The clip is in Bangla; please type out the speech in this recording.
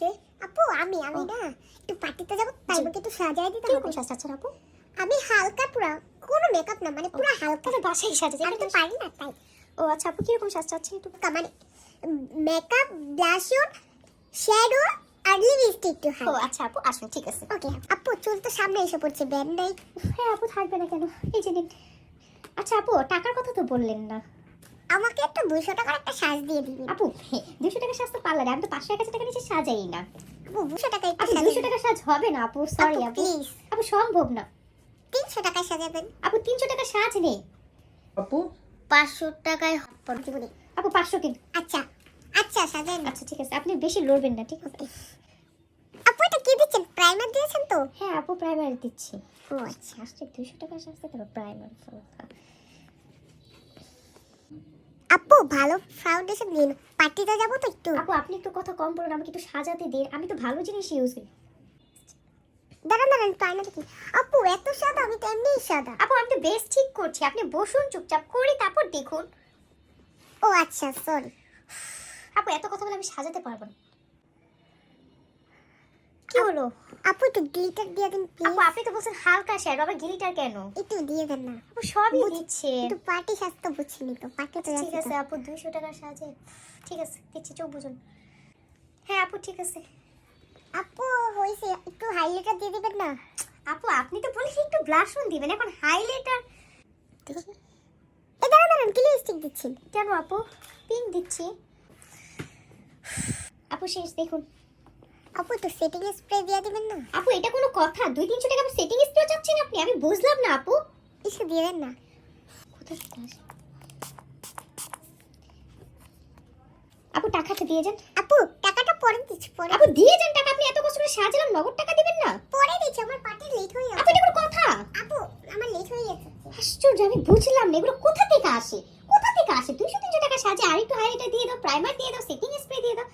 কে? আপু আমি আমি না। একটু পার্টিতে যাব তাই একটু দিতে হবে। সাজতে আপু? আমি হালকা পুরো কোনো মেকআপ না মানে পুরো হালকা। বাসায় আমি তো পারি না তাই। ও আচ্ছা আপু কীরকম সাজতে চাচ্ছেন একটু? মানে মেকআপ ব্লাশ অন শ্যাডো আর লিপস্টিক একটু ও আচ্ছা আপু আসুন ঠিক আছে। ওকে আপু চুল তো সামনে এসে পড়ছে ব্যান্ড নাই হ্যাঁ আপু থাকবে না কেন? এই যে আচ্ছা আপু টাকার কথা তো বললেন না। আমাকে একটা দুইশো টাকার একটা সাজ দিয়ে দিবি। আপু দুশো টাকার সাজ তো পার্লারে আমি তো পাঁচশো এক হাজার টাকা নিচে সাজাই না। আপু দুশো টাকা আপু। দুশো টাকা সাজ হবে না আপু সরি আপু প্লিজ আপু সম্ভব না। তিনশো টাকায় সাজাবেন। আপু তিনশো টাকা সাজ নেই আপু? পাঁচশো টাকায় আপু পাঁচশো কিন আচ্ছা আচ্ছা সাজান না। আচ্ছা ঠিক আছে আপনি বেশি লড়বেন না ঠিক আছে? আপু এটা কি দিচ্ছেন? প্রাইমার দিয়েছেন তো? হ্যাঁ আপু প্রাইমারি দিচ্ছি। ও আচ্ছা। আসছে দুশো টাকা সাজতে তারপর প্রাইমারি আপু ভালো ফাউন্ডেশন দিন পার্টিতে যাব তো একটু। আপু আপনি একটু কথা কম বলুন আমাকে একটু সাজাতে দিন। আমি তো ভালো জিনিস ইউজ করি। দাঁড়ান দাঁড়ান দেখি। আপু এত সাদা আমি তো এমনিই সাদা। আপু আমি তো বেশ ঠিক করছি। আপনি বসুন চুপচাপ করে তারপর দেখুন। ও আচ্ছা সরি আপু এত কথা বলে আমি সাজাতে পারব না। কি হলো? আপু একটু গ্লিটার দিয়ে দিন আপু আপনি তো বলছেন হালকা শ্যাডো আবার গিলিটার কেন? একটু দিয়ে দেন না। আপু সবই দিচ্ছে। একটু পার্টি সাজতে বুঝছিনি তো পার্টিতে ঠিক আছে আপু দুইশো টাকা সাজে। ঠিক আছে দিচ্ছি চোখ বুঝুন হ্যাঁ আপু ঠিক আছে। আপু হয়েছে একটু হাইলাইটার দিয়ে দিবেন না? আপু আপনি তো বলেছেন একটু ব্লাশন দিবেন এখন হাইলাইটার দেখি। এ দাঁড়ান দাঁড়ান কি লিপস্টিক দিচ্ছেন? কেন আপু? পিঙ্ক দিচ্ছি। আপু শেষ দেখুন। আপু তো সেটিং স্প্রে দিয়ে দিবেন না? আপু এটা কোনো কথা। দুই তিনশো টাকা সেটিং স্প্রে চাচ্ছেন আপনি? আমি বুঝলাম না আপু। একটু দিয়ে দেন না আপু টাকাটা দিয়ে যান। আপু টাকাটা পরে দিচ্ছি পরে। আপু দিয়ে যান টাকা। আপনি এত কষ্ট করে সাজালাম নগদ টাকা দিবেন না? পরে দিচ্ছি আমার পার্টি লেট হয়ে আপু এটা কোনো কথা? আপু আমার লেট হয়ে যাচ্ছে আশ্চর্য আমি বুঝলাম না এগুলো কোথা থেকে আসে? কোথা থেকে আসে? দুইশো তিনশো টাকা সাজে আর একটু হাইলাইটার দিয়ে দাও প্রাইমার দিয়ে দাও সেটিং স্প্রে দিয়ে দাও।